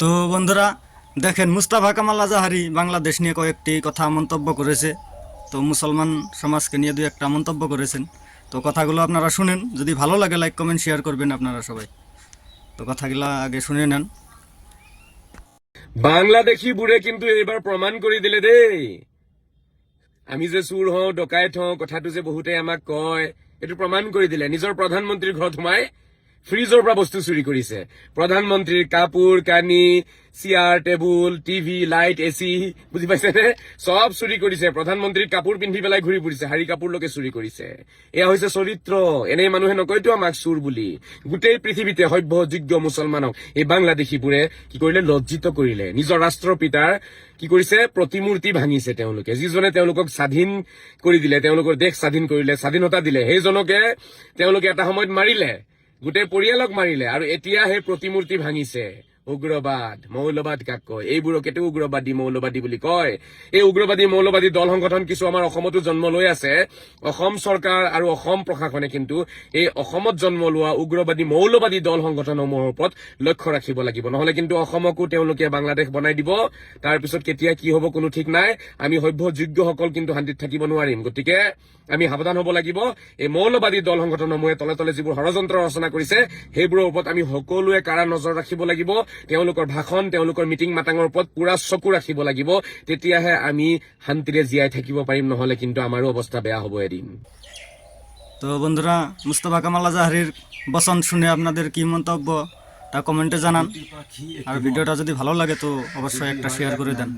তো বন্ধুরা, দেখেন মুস্তাফা কামাল আজাহারি বাংলাদেশ নিয়ে কয়েকটি কথা মন্তব্য করেছে। তো মুসলমান সমাজকে নিয়ে দুই একটা মন্তব্য করেছেন। তো কথাগুলো আপনারা শুনেন। যদি ভালো লাগে, লাইক, কমেন্ট, শেয়ার করবেন আপনারা সবাই। তো কথাগুলো আগে শুনে নেন। বাংলাদেশী বোৰে কিন্তু এইবাৰ প্ৰমাণ কৰি দিলে দেই। আমি যে চুৰ হওঁ, ডকাইত হওঁ, কথাটো যে বহুতে আমাক কয়, এইটো প্ৰমাণ কৰি দিলে। নিজৰ প্ৰধানমন্ত্ৰীৰ ঘৰত সোমাই ফ্ৰিজৰ পৰা বস্তু চুৰি কৰিছে প্ৰধানমন্ত্ৰীৰ কাপোৰ কানি chair table, TV, light A C বুজি পাইছেনে? চব চুৰি কৰিছে প্ৰধানমন্ত্ৰীৰ কাপোৰ পিন্ধি পেলাই ঘূৰি ফুৰিছে শাৰী কাপোৰলৈকে চুৰি কৰিছে। এয়া হৈছে চৰিত্ৰ। এনেই মানুহে নকয়তো আমাক চুৰ বুলি। গোটেই পৃথিৱীতে সভ্য যোগ্য মুছলমানক এই বাংলাদেশীবোৰে কি কৰিলে? লজ্জিত কৰিলে। নিজৰ ৰাষ্ট্ৰপিতাৰ কি কৰিছে? প্ৰতিমূৰ্তি ভাঙিছে তেওঁলোকে। যিজনে তেওঁলোকক স্বাধীন কৰি দিলে, তেওঁলোকৰ দেশ স্বাধীন কৰিলে, স্বাধীনতা দিলে, সেইজনকে তেওঁলোকে এটা সময়ত মাৰিলে। গোটেই পৰিয়ালক মাৰিলে আৰু এতিয়া সেই প্ৰতিমূৰ্তি ভাঙিছে। উগ্ৰবাদ মৌলবাদ কাক কয়? এইবোৰকেতো উগ্ৰবাদী, মৌলবাদী বুলি কয়? এই উগ্ৰবাদী, মৌলবাদী দল সংগঠন কিছু আমাৰ অসমতো জন্ম লৈ আছে। অসম চৰকাৰ আৰু অসম প্ৰশাসনে কিন্তু এই অসমত জন্ম লোৱা উগ্ৰবাদী, মৌলবাদী দল সংগঠনসমূহৰ ওপৰত লক্ষ্য ৰাখিব লাগিব। নহলে কিন্তু অসমকো তেওঁলোকে বাংলাদেশ বনাই দিব। তাৰ পিছত কেতিয়া কি হ'ব কোনো ঠিক নাই। আমি সভ্য যোগ্যসকল কিন্তু শান্তিত থাকিব নোৱাৰিম। গতিকে আমি সাৱধান হ'ব লাগিব। এই মৌলবাদী দল সংগঠনসমূহে তলে তলে যিবোৰ ষড়যন্ত্ৰ ৰচনা কৰিছে, সেইবোৰৰ ওপৰত আমি সকলোৱে কাৰা নজৰ ৰাখিব লাগিব। তেওঁলোকৰ ভাষণ তেওঁলোকৰ মিটিং মাতাঙৰ ওপৰত পুৰা চকু ৰাখিব লাগিব। তেতিয়াহে আমি শান্তিৰে জীয়াই থাকিব পাৰিম নহলে কিন্তু আমাৰো অৱস্থা বেয়া হ'ব এদিন। তো বন্ধুরা মুস্তফা কামাল আজাহারির বচন শুনে আপনাদের কি মন্তব্য তা কমেন্টে জানান। আর ভিডিওটা যদি ভালো লাগে তো অবশ্যই একটা শেয়ার করে দেন।